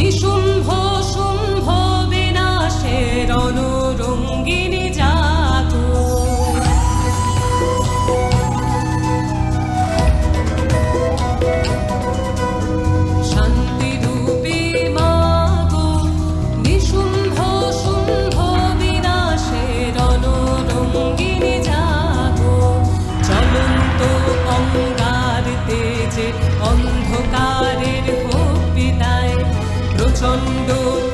নিশুম্ভ বন্ধু